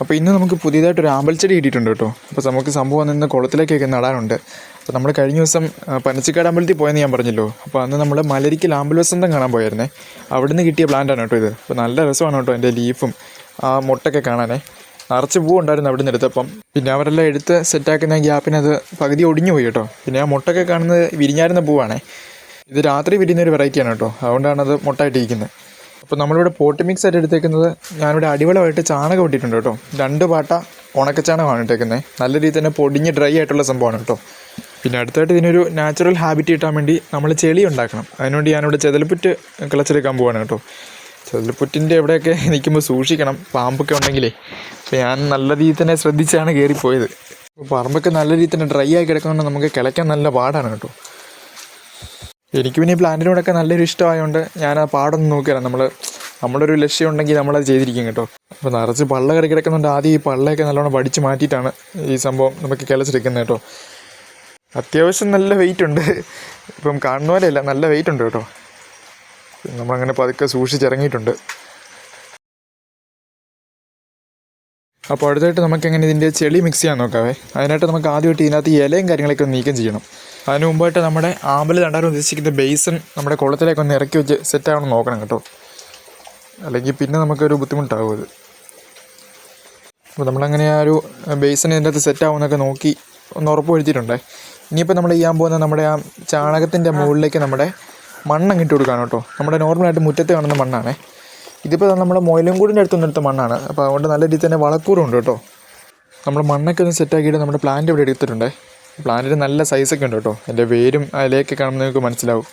അപ്പോൾ ഇന്ന് നമുക്ക് പുതിയതായിട്ട് ഒരു ആമ്പൽച്ചെടി കിട്ടിയിട്ടുണ്ട് കേട്ടോ. അപ്പോൾ നമുക്ക് സംഭവം നിന്ന് കുളത്തിലേക്കൊക്കെ നടാനുണ്ട്. അപ്പോൾ നമ്മൾ കഴിഞ്ഞ ദിവസം പനച്ചിക്കാട് അമ്പലത്തിൽ പോയെന്ന് ഞാൻ പറഞ്ഞല്ലോ. അപ്പോൾ അന്ന് നമ്മൾ മലരിക്കൽ ആമ്പൽ വസന്തം കാണാൻ പോയായിരുന്നേ. അവിടുന്ന് കിട്ടിയ പ്ലാന്റാണ് കേട്ടോ ഇത്. അപ്പോൾ നല്ല രസമാണ് കേട്ടോ എന്റെ ലീഫും ആ മുട്ടൊക്കെ കാണാനേ. നിറച്ച് പൂ ഉണ്ടായിരുന്നു നിന്ന് എടുത്തപ്പം. പിന്നെ അവരെല്ലാം എടുത്ത് സെറ്റാക്കുന്ന ഗ്യാപ്പിന് അത് പകുതി ഒടിഞ്ഞു പോയി കേട്ടോ. പിന്നെ ആ മുട്ടൊക്കെ കാണുന്നത് വിരിഞ്ഞായിരുന്ന പൂവാണേ. ഇത് രാത്രി വിരിയുന്ന ഒരു വെറൈറ്റിയാണ് കേട്ടോ. അതുകൊണ്ടാണ് അത് മുട്ടായിട്ടിരിക്കുന്നത്. അപ്പോൾ നമ്മളിവിടെ പോട്ട് മിക്സ് ആയിട്ട് എടുത്തേക്കുന്നത് ഞാനിവിടെ അടിവളമായിട്ട് ചാണകം ഇട്ടിട്ടുണ്ട് കേട്ടോ. രണ്ട് പാട്ട ഉണക്കച്ചാണകമാണ് ഇട്ടേക്കുന്നത് നല്ല രീതിയിൽ തന്നെ പൊടിഞ്ഞ് ഡ്രൈ ആയിട്ടുള്ള സംഭവമാണ് കേട്ടോ. പിന്നെ അടുത്തായിട്ട് ഇതിനൊരു നാച്ചുറൽ ഹാബിറ്റ് കിട്ടാൻ വേണ്ടി നമ്മൾ ചെളി ഉണ്ടാക്കണം. അതിനുവേണ്ടി ഞാനിവിടെ ചെതൽപ്പുറ്റ് കിളച്ചെടുക്കാൻ പോവാണ് കേട്ടോ. ചെതൽപ്പുറ്റിന്റെ എവിടെയൊക്കെ നിൽക്കുമ്പോൾ സൂക്ഷിക്കണം. പാമ്പൊക്കെ ഉണ്ടെങ്കിലേ. അപ്പോൾ ഞാൻ നല്ല രീതിയിൽ തന്നെ ശ്രദ്ധിച്ചാണ് കയറിപ്പോയത് പറമ്പൊക്കെ നല്ല രീതിയിൽ തന്നെ ഡ്രൈ ആയി കിടക്കുന്നതുകൊണ്ട് നമുക്ക് കിളയ്ക്കാൻ നല്ല പാടാണ് കേട്ടോ. എനിക്ക് പിന്നെ ഈ പ്ലാന്റിനോടൊക്കെ നല്ലൊരു ഇഷ്ടമായതുകൊണ്ട് ഞാൻ ആ പാടൊന്നും നോക്കിയാണ് നമ്മൾ നമ്മുടെ ഒരു ലക്ഷ്യം ഉണ്ടെങ്കിൽ നമ്മളത് ചെയ്തിരിക്കും കേട്ടോ. അപ്പോൾ നിറച്ച് പള്ള കറി കിടക്കുന്നുണ്ട്. ആദ്യം ഈ പള്ളയൊക്കെ നല്ലോണം വടിച്ച് മാറ്റിയിട്ടാണ് ഈ സംഭവം നമുക്ക് കിളച്ചെടുക്കുന്നത് കേട്ടോ. അത്യാവശ്യം നല്ല വെയിറ്റ് ഉണ്ട്. ഇപ്പം കാണുന്ന പോലെയല്ല നല്ല വെയിറ്റ് ഉണ്ട് കേട്ടോ. നമ്മളങ്ങനെ പതുക്കെ സൂക്ഷിച്ചിറങ്ങിയിട്ടുണ്ട്. അപ്പോൾ അടുത്തായിട്ട് നമുക്ക് എങ്ങനെ ഇതിന്റെ ചെളി മിക്സ് ചെയ്യാൻ നോക്കാവേ? അതിനായിട്ട് നമുക്ക് ആദ്യമായിട്ട് ഇതിനകത്ത് ഇലയും കാര്യങ്ങളൊക്കെ നീക്കം ചെയ്യണം. അതിന് മുമ്പായിട്ട് നമ്മുടെ ആമ്പൽ നടാൻ ഉദ്ദേശിക്കുന്ന ബേസൺ നമ്മുടെ കുളത്തിലേക്ക് ഒന്ന് ഇറക്കി വെച്ച് സെറ്റ് ആവണം നോക്കണം കേട്ടോ. അല്ലെങ്കിൽ പിന്നെ നമുക്കൊരു ബുദ്ധിമുട്ടാകും അത്. അപ്പോൾ നമ്മളങ്ങനെ ആ ഒരു ബേസൺ ഇതിന്റെ അകത്ത് സെറ്റ് ആവുമെന്നൊക്കെ നോക്കി ഒന്ന് ഉറപ്പ് വരുത്തിയിട്ടുണ്ടേ ഇനിയിപ്പോൾ നമ്മൾ ചെയ്യാൻ പോകുന്ന നമ്മുടെ ആ ചാണകത്തിന്റെ മുകളിലേക്ക് നമ്മുടെ മണ്ണങ്ങ് ഇട്ട് കൊടുക്കുകയാണ് കേട്ടോ. നമ്മുടെ നോർമലായിട്ട് മുറ്റത്ത് കാണുന്ന മണ്ണാണേ. ഇതിപ്പോൾ നമ്മുടെ മൊയിലങ്കൂടിന്റെ അടുത്തൊന്നും എടുത്ത മണ്ണാണ്. അപ്പോൾ അതുകൊണ്ട് നല്ല രീതിയിൽ തന്നെ വളക്കൂറുണ്ട് കേട്ടോ. നമ്മൾ മണ്ണൊക്കെ ഒന്ന് സെറ്റാക്കിയിട്ട് നമ്മുടെ പ്ലാന്റ് ഇവിടെ എടുത്തിട്ടുണ്ടേ. പ്ലാന്റിന് നല്ല സൈസൊക്കെ ഉണ്ട് കേട്ടോ. എന്റെ വേരും അതിലേക്ക് കാണുമ്പോൾ നിങ്ങൾക്ക് മനസ്സിലാവും.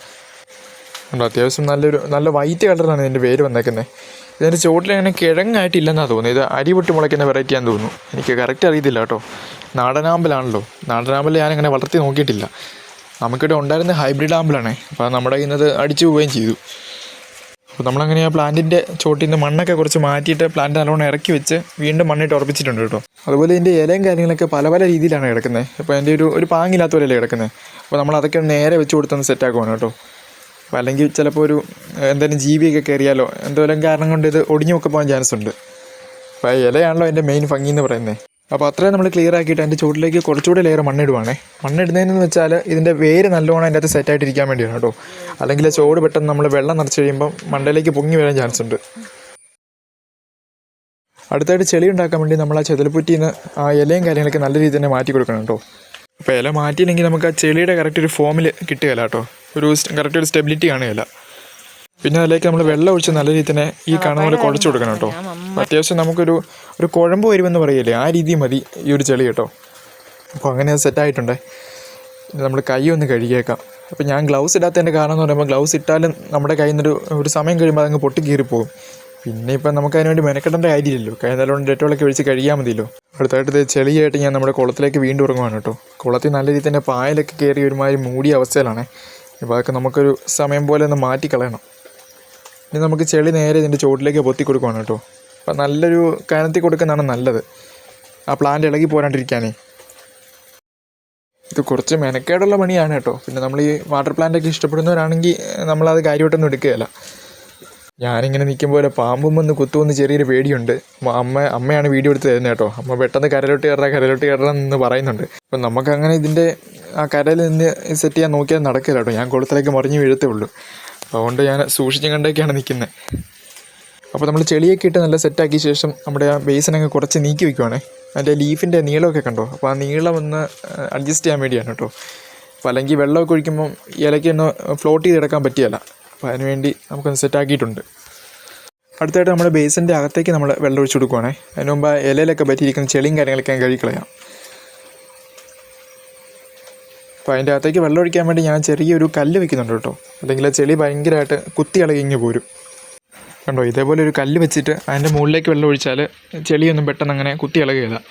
ഉണ്ടോ അത്യാവശ്യം നല്ലൊരു നല്ല വൈറ്റ് കളറിലാണ് ഇതിന്റെ വേര് വന്നേക്കുന്നത് ഇതിന്റെ ചുവട്ടിൽ അങ്ങനെ കിഴങ്ങായിട്ടില്ലെന്നാണ് തോന്നുന്നത്. ഇത് അരി പൊട്ടി മുളയ്ക്കുന്ന വെറൈറ്റി ആണെന്ന് തോന്നുന്നു. എനിക്ക് കറക്റ്റ് അറിയത്തില്ല കേട്ടോ. നാടനാമ്പലാണല്ലോ നാടനാമ്പൽ ഞാനങ്ങനെ വളർത്തി നോക്കിയിട്ടില്ല. നമുക്കിവിടെ ഉണ്ടായിരുന്ന ഹൈബ്രിഡ് ആമ്പലാണ്. അപ്പോൾ നമ്മുടെ ഇന്നത് അടിച്ചു പോവുകയും ചെയ്തു. അപ്പോൾ നമ്മളങ്ങനെ ആ പ്ലാന്റിന്റെ ചോട്ടിൽ നിന്ന് മണ്ണൊക്കെ കുറച്ച് മാറ്റിയിട്ട് പ്ലാന്റ് നല്ലോണം ഇറക്കി വെച്ച് വീണ്ടും മണ്ണിട്ട് ഉറപ്പിച്ചിട്ടുണ്ട് കേട്ടോ. അതുപോലെ ഇതിന്റെ ഇലയും കാര്യങ്ങളൊക്കെ പല പല രീതിയിലാണ് കിടക്കുന്നത്. അപ്പോൾ അതിന്റെ ഒരു ഒരു പാങ്ങില്ലാത്ത പോലെയല്ലേ കിടക്കുന്നത്. അപ്പോൾ നമ്മൾ അതൊക്കെ നേരെ വെച്ച് കൊടുത്തൊന്ന് സെറ്റാക്കുവാണ് കേട്ടോ. അപ്പോൾ അല്ലെങ്കിൽ ചിലപ്പോൾ ഒരു എന്തെങ്കിലും ജീവിയൊക്കെ കയറിയാലോ എന്തെങ്കിലും കാരണം കൊണ്ട് ഇത് ഒടിഞ്ഞു ഒക്കെ പോകാൻ ചാൻസ് ഉണ്ട് അപ്പോൾ ഇലയാണല്ലോ അതിന്റെ മെയിൻ ഭംഗി എന്ന് പറയുന്നത്. അപ്പോൾ അത്രയും നമ്മൾ ക്ലിയർ ആക്കിയിട്ട് അതിന്റെ ചുവട്ടിലേക്ക് കുറച്ചുകൂടി ലെയർ മണ്ണിടുവാണേ. മണ്ണിടുന്നതെന്ന് വെച്ചാൽ ഇതിന്റെ വേര് നല്ലോണം അതിന്റെ അകത്ത് സെറ്റായിട്ടിരിക്കാൻ വേണ്ടിയാണ് കേട്ടോ. അല്ലെങ്കിൽ ചോട് പെട്ടെന്ന് നമ്മൾ വെള്ളം നിറച്ച് കഴിയുമ്പോൾ മണ്ടയിലേക്ക് പൊങ്ങി വരാൻ ചാൻസ് ഉണ്ട്. അടുത്തായിട്ട് ചെളി ഉണ്ടാക്കാൻ വേണ്ടി നമ്മൾ ആ ചെതൽപ്പുറ്റിയിൽ നിന്ന് ആ ഇലയും കാര്യങ്ങളൊക്കെ നല്ല രീതിയിൽ തന്നെ മാറ്റി കൊടുക്കണം കേട്ടോ. അപ്പോൾ ഇല മാറ്റിയില്ലെങ്കിൽ നമുക്ക് ആ ചെളിയുടെ കറക്റ്റ് ഒരു ഫോമിൽ കിട്ടുകയില്ല കേട്ടോ. ഒരു കറക്റ്റ് ഒരു സ്റ്റെബിലിറ്റി കാണുകയില്ല. പിന്നെ അതിലേക്ക് നമ്മൾ വെള്ളം ഒഴിച്ച് നല്ല രീതിയിൽ തന്നെ ഈ കാണുന്ന പോലെ കുഴച്ച് കൊടുക്കണം കേട്ടോ. അത്യാവശ്യം നമുക്കൊരു ഒരു കുഴമ്പ് വരുമെന്ന് പറയില്ലേ? ആ രീതി മതി ഈ ഒരു ചെളി കേട്ടോ. അപ്പോൾ അങ്ങനെ അത് സെറ്റായിട്ടുണ്ടേ നമ്മൾ കൈ ഒന്ന് കഴുകിയേക്കാം. അപ്പോൾ ഞാൻ ഗ്ലൗസ് ഇടാത്തതിന്റെ കാരണം എന്ന് പറയുമ്പോൾ ഗ്ലൗസ് ഇട്ടാലും നമ്മുടെ കയ്യിൽ നിന്നൊരു ഒരു സമയം കഴിയുമ്പോൾ അതങ്ങ് പൊട്ടി കീറിപ്പോകും പിന്നെ ഇപ്പം നമുക്ക് അതിനുവേണ്ടി മെനക്കെട്ടേണ്ട മെനക്കെടേണ്ട കാര്യമില്ലല്ലോ. കൈ നല്ലോണം ഡെറ്റോളൊക്കെ ഒഴിച്ച് കഴിയാൽ മതിയല്ലോ. അടുത്തായിട്ട് ഇത് ചെളിയായിട്ട് ഞാൻ നമ്മുടെ കുളത്തിലേക്ക് വീണ്ടും ഇറങ്ങുവാണ് കേട്ടോ. കുളത്തിൽ നല്ല രീതിയിൽ തന്നെ പായലൊക്കെ കയറി ഒരുമാതിരി മൂടിയ അവസ്ഥയിലാണ്. അപ്പോൾ അതൊക്കെ നമുക്കൊരു സമയം പോലെ ഒന്ന് മാറ്റി കളയണം ഇനി നമുക്ക് ചെളി നേരെ ഇതിന്റെ ചുവട്ടിലേക്ക് പൊത്തി കൊടുക്കുവാണ് കേട്ടോ. അപ്പം നല്ലൊരു കനത്തി കൊടുക്കുന്നതാണ് നല്ലത്. ആ പ്ലാന്റ് ഇളകി പോരാണ്ടിരിക്കാനേ. ഇത് കുറച്ച് മെനക്കേടുള്ള പണിയാണ് കേട്ടോ. പിന്നെ നമ്മൾ ഈ വാട്ടർ പ്ലാന്റൊക്കെ ഇഷ്ടപ്പെടുന്നവരാണെങ്കിൽ നമ്മളത് കാര്യമായിട്ടൊന്നും എടുക്കുകയില്ല. ഞാനിങ്ങനെ നിൽക്കുമ്പോൾ പാമ്പും വന്ന് കുത്തുമെന്ന് ചെറിയൊരു പേടിയുണ്ട്. അമ്മ അമ്മയാണ് വീഡിയോ എടുത്ത് തരുന്നത് കേട്ടോ. അമ്മ പെട്ടെന്ന് കരലോട്ട് കയറാ കരലോട്ട് കയറണം എന്ന് പറയുന്നുണ്ട്. അപ്പം നമുക്കങ്ങനെ ഇതിന്റെ ആ കരയിൽ നിന്ന് സെറ്റ് ചെയ്യാൻ നോക്കിയാൽ നടക്കില്ല കേട്ടോ. ഞാൻ കുളത്തിലേക്ക് മറിഞ്ഞ് വീഴത്തേ ഉള്ളൂ. അതുകൊണ്ട് ഞാൻ സൂക്ഷിച്ചും കണ്ടൊക്കെയാണ് നിൽക്കുന്നത് അപ്പോൾ നമ്മൾ ചെളിയൊക്കെ ഇട്ട് നല്ല സെറ്റാക്കിയ ശേഷം നമ്മുടെ ആ ബേസിനങ്ങ് കുറച്ച് നീക്കി വെക്കുവാണേ. അതിന്റെ ലീഫിന്റെ നീളമൊക്കെ കണ്ടോ? അപ്പോൾ ആ നീളം ഒന്ന് അഡ്ജസ്റ്റ് ചെയ്യാൻ വേണ്ടിയാണ് കേട്ടോ. അപ്പോൾ അല്ലെങ്കിൽ വെള്ളമൊക്കെ ഒഴിക്കുമ്പം ഇലയ്ക്ക് ഒന്ന് ഫ്ലോട്ട് ചെയ്ത് കിടക്കാൻ പറ്റിയല്ല. അപ്പോൾ അതിന് വേണ്ടി നമുക്കൊന്ന് സെറ്റാക്കിയിട്ടുണ്ട് അടുത്തായിട്ട് നമ്മുടെ ബേസിന്റെ അകത്തേക്ക് നമ്മൾ വെള്ളം ഒഴിച്ചു കൊടുക്കുവാണേ. അതിന് മുമ്പ് ഇലയിലൊക്കെ പറ്റിയിരിക്കുന്ന ചെളിയും കാര്യങ്ങളൊക്കെ ഞാൻ കഴുകിക്കളയാം. അപ്പോൾ അതിന്റെ അകത്തേക്ക് വെള്ളം ഒഴിക്കാൻ വേണ്ടി ഞാൻ ചെറിയൊരു കല്ല് വെക്കുന്നുണ്ട് കേട്ടോ. അല്ലെങ്കിൽ ചെളി ഭയങ്കരമായിട്ട് കുത്തി ഇളകിങ്ങ് പോരും. കണ്ടോ? ഇതേപോലെ ഒരു കല്ല് വെച്ചിട്ട് അതിന്റെ മുകളിലേക്ക് വെള്ളം ഒഴിച്ചാൽ ചെളിയൊന്നും പെട്ടെന്ന് അങ്ങനെ കുത്തി ഇളകുകയില്ല.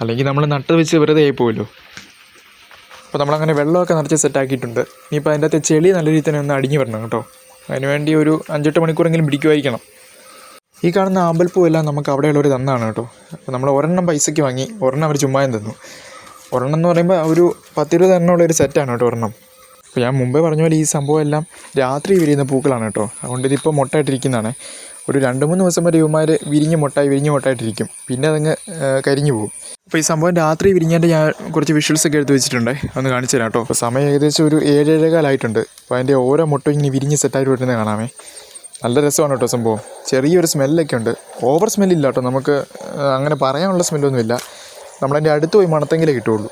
അല്ലെങ്കിൽ നമ്മൾ നട്ട് വെച്ച് വെറുതെ ആയിപ്പോവല്ലോ. അപ്പോൾ നമ്മളങ്ങനെ വെള്ളമൊക്കെ നിറച്ച് സെറ്റാക്കിയിട്ടുണ്ട് ഇനിയിപ്പോൾ അതിന്റെ അകത്ത് ചെളി നല്ല രീതിയിൽ തന്നെ ഒന്ന് അടിഞ്ഞു വരണം കേട്ടോ. അതിനുവേണ്ടി ഒരു അഞ്ചെട്ട് മണിക്കൂറെങ്കിലും പിടിക്കുമായിരിക്കണം. ഈ കാണുന്ന ആമ്പൽപ്പൂ എല്ലാം നമുക്ക് അവിടെയുള്ളവർ തന്നാണ് കേട്ടോ. അപ്പോൾ നമ്മൾ ഒരെണ്ണം പൈസയ്ക്ക് വാങ്ങി ഒരെണ്ണം അവർ ചുമ്മായും തന്നു. ഒരെണ്ണം എന്ന് പറയുമ്പോൾ ഒരു പത്തിരുപത് എണ്ണമുള്ള ഒരു സെറ്റാണ് കേട്ടോ ഒരെണ്ണം. അപ്പോൾ ഞാൻ മുമ്പേ പറഞ്ഞ പോലെ ഈ സംഭവം എല്ലാം രാത്രി വിരിയുന്ന പൂക്കളാണ് കേട്ടോ. അതുകൊണ്ട് ഇതിപ്പോൾ മുട്ടയിട്ടിരിക്കുന്നതാണ്. ഒരു രണ്ട് മൂന്ന് ദിവസം വരെ ഇവന്മാർ വിരിഞ്ഞ് മുട്ടായി വിരിഞ്ഞ് മുട്ടായിട്ടിരിക്കും. പിന്നെ അതങ്ങ് കരിഞ്ഞു പോകും. അപ്പോൾ ഈ സംഭവം രാത്രി വിരിഞ്ഞാന്റെ ഞാൻ കുറച്ച് വിഷ്വൽസ് ഒക്കെ എടുത്ത് വെച്ചിട്ടുണ്ട്. ഒന്ന് കാണിച്ചു തരാം കേട്ടോ. അപ്പോൾ സമയം ഏകദേശം ഒരു ഏഴേഴേകാലായിട്ടുണ്ട്. അപ്പോൾ അതിന്റെ ഓരോ മുട്ടും ഇങ്ങനെ വിരിഞ്ഞ് സെറ്റായിട്ട് വരുന്നത് കാണാമേ. നല്ല രസമാണ് കേട്ടോ സംഭവം. ചെറിയൊരു സ്മെല്ലൊക്കെ ഉണ്ട്. ഓവർ സ്മെല്ലില്ല കേട്ടോ. നമുക്ക് അങ്ങനെ പറയാനുള്ള സ്മെല്ലൊന്നുമില്ല നമ്മളതിന്റെ അടുത്ത് പോയി മണത്തെങ്കിലേ കിട്ടുള്ളൂ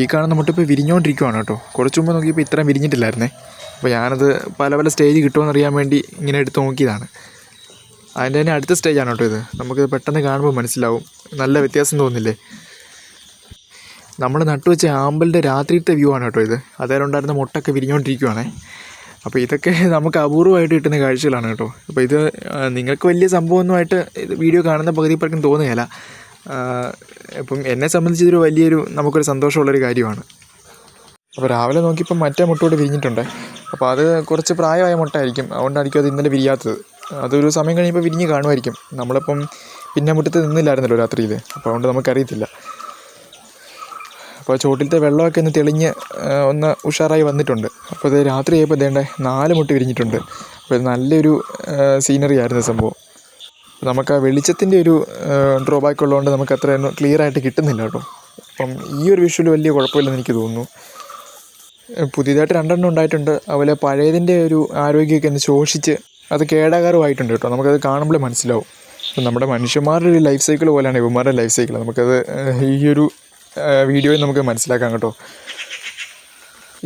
ഈ കാണുന്ന മുട്ട ഇപ്പോൾ വിരിഞ്ഞുകൊണ്ടിരിക്കുവാണ് കേട്ടോ. കുറച്ച് മുമ്പ് നോക്കിയപ്പോൾ ഇത്രയും വിരിഞ്ഞിട്ടില്ലായിരുന്നേ. അപ്പോൾ ഞാനത് പല പല സ്റ്റേജ് കിട്ടുമെന്നറിയാൻ വേണ്ടി ഇങ്ങനെ എടുത്ത് നോക്കിയതാണ്. അതിന്റെ തന്നെ അടുത്ത സ്റ്റേജാണ് കേട്ടോ ഇത്. നമുക്ക് പെട്ടെന്ന് കാണുമ്പോൾ മനസ്സിലാവും. നല്ല വ്യത്യാസം തോന്നില്ലേ നമ്മൾ നട്ടുവെച്ച ആമ്പലിന്റെ രാത്രിയിലത്തെ വ്യൂ ആണ് കേട്ടോ ഇത്. അതേലും ഉണ്ടായിരുന്ന മുട്ടൊക്കെ വിരിഞ്ഞുകൊണ്ടിരിക്കുവാണേ അപ്പോൾ ഇതൊക്കെ നമുക്ക് അപൂർവമായിട്ട് കിട്ടുന്ന കാഴ്ചകളാണ് കേട്ടോ. അപ്പോൾ ഇത് നിങ്ങൾക്ക് വലിയ സംഭവമൊന്നുമായിട്ട് ഇത് വീഡിയോ കാണുന്ന പകുതി പേർക്കും തോന്നുകയില്ല. ഇപ്പം എന്നെ സംബന്ധിച്ച് ഇതൊരു വലിയൊരു നമുക്കൊരു സന്തോഷമുള്ളൊരു കാര്യമാണ്. അപ്പോൾ രാവിലെ നോക്കിയപ്പോൾ മറ്റേ മുട്ടോട് വിരിഞ്ഞിട്ടുണ്ട്. അപ്പോൾ അത് കുറച്ച് പ്രായമായ മുട്ടായിരിക്കും അതുകൊണ്ടായിരിക്കും അത് ഇന്നലെ വിരിയാത്തത്. അതൊരു സമയം കഴിയുമ്പോൾ വിരിഞ്ഞ് കാണുമായിരിക്കും. നമ്മളിപ്പം പിന്നെ മുറ്റത്ത് നിന്നില്ലായിരുന്നല്ലോ രാത്രിയിൽ അപ്പോൾ അതുകൊണ്ട് നമുക്കറിയത്തില്ല. അപ്പോൾ ചോട്ടിലത്തെ വെള്ളമൊക്കെ ഒന്ന് തെളിഞ്ഞ് ഒന്ന് ഉഷാറായി വന്നിട്ടുണ്ട്. അപ്പോൾ ഇത് രാത്രി ആയപ്പോൾ ഇതേണ്ട നാല് മുട്ട വിരിഞ്ഞിട്ടുണ്ട്. അപ്പോൾ നല്ലൊരു സീനറി ആയിരുന്നു സംഭവം. നമുക്ക് ആ വെളിച്ചത്തിന്റെ ഒരു ഡ്രോബാക്ക് ഉള്ളതുകൊണ്ട് നമുക്ക് അത്ര ക്ലിയർ ആയിട്ട് കിട്ടുന്നില്ല കേട്ടോ. അപ്പം ഈ ഒരു വിഷ്വൽ വലിയ കുഴപ്പമില്ലെന്ന് എനിക്ക് തോന്നുന്നു. പുതിയതായിട്ട് രണ്ടെണ്ണം ഉണ്ടായിട്ടുണ്ട്. അതുപോലെ പഴയതിന്റെ ഒരു ആരോഗ്യമൊക്കെ ഒന്ന് ശോഷിച്ച് അത് കേടാകാരമായിട്ടുണ്ട് കേട്ടോ. നമുക്കത് കാണുമ്പോൾ മനസ്സിലാവും. അപ്പം നമ്മുടെ മനുഷ്യന്മാരുടെ ഒരു ലൈഫ് സൈക്കിൾ പോലെയാണ് ഇവന്മാരുടെ ലൈഫ് സൈക്കിൾ നമുക്കത് ഈ ഒരു വീഡിയോയിൽ നമുക്ക് മനസ്സിലാക്കാം കേട്ടോ.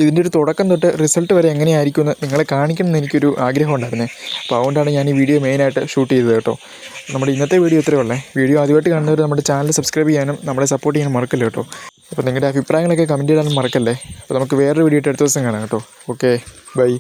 ഇതിന്റെ ഒരു തുടക്കം തൊട്ട് റിസൾട്ട് വരെ എങ്ങനെയായിരിക്കും എന്ന് നിങ്ങളെ കാണിക്കണം എന്ന് എനിക്കൊരു ആഗ്രഹം ഉണ്ടായിരുന്നേ. അപ്പോൾ അതുകൊണ്ടാണ് ഞാൻ ഈ വീഡിയോ മെയിനായിട്ട് ഷൂട്ട് ചെയ്തത് കേട്ടോ. നമ്മുടെ ഇന്നത്തെ വീഡിയോ ഇത്രയേ ഉള്ളേ. വീഡിയോ ആദ്യമായിട്ട് കാണുന്നവർ നമ്മുടെ ചാനൽ സബ്സ്ക്രൈബ് ചെയ്യാനും നമ്മളെ സപ്പോർട്ട് ചെയ്യാനും മറക്കല്ലോ കേട്ടോ. അപ്പോൾ നിങ്ങളുടെ അഭിപ്രായങ്ങളൊക്കെ കമന്റ് ചെയ്യാനും മറക്കല്ലേ? അപ്പോൾ നമുക്ക് വേറൊരു വീഡിയോ ആയിട്ട് അടുത്ത ദിവസം കാണാം കേട്ടോ. Okay bye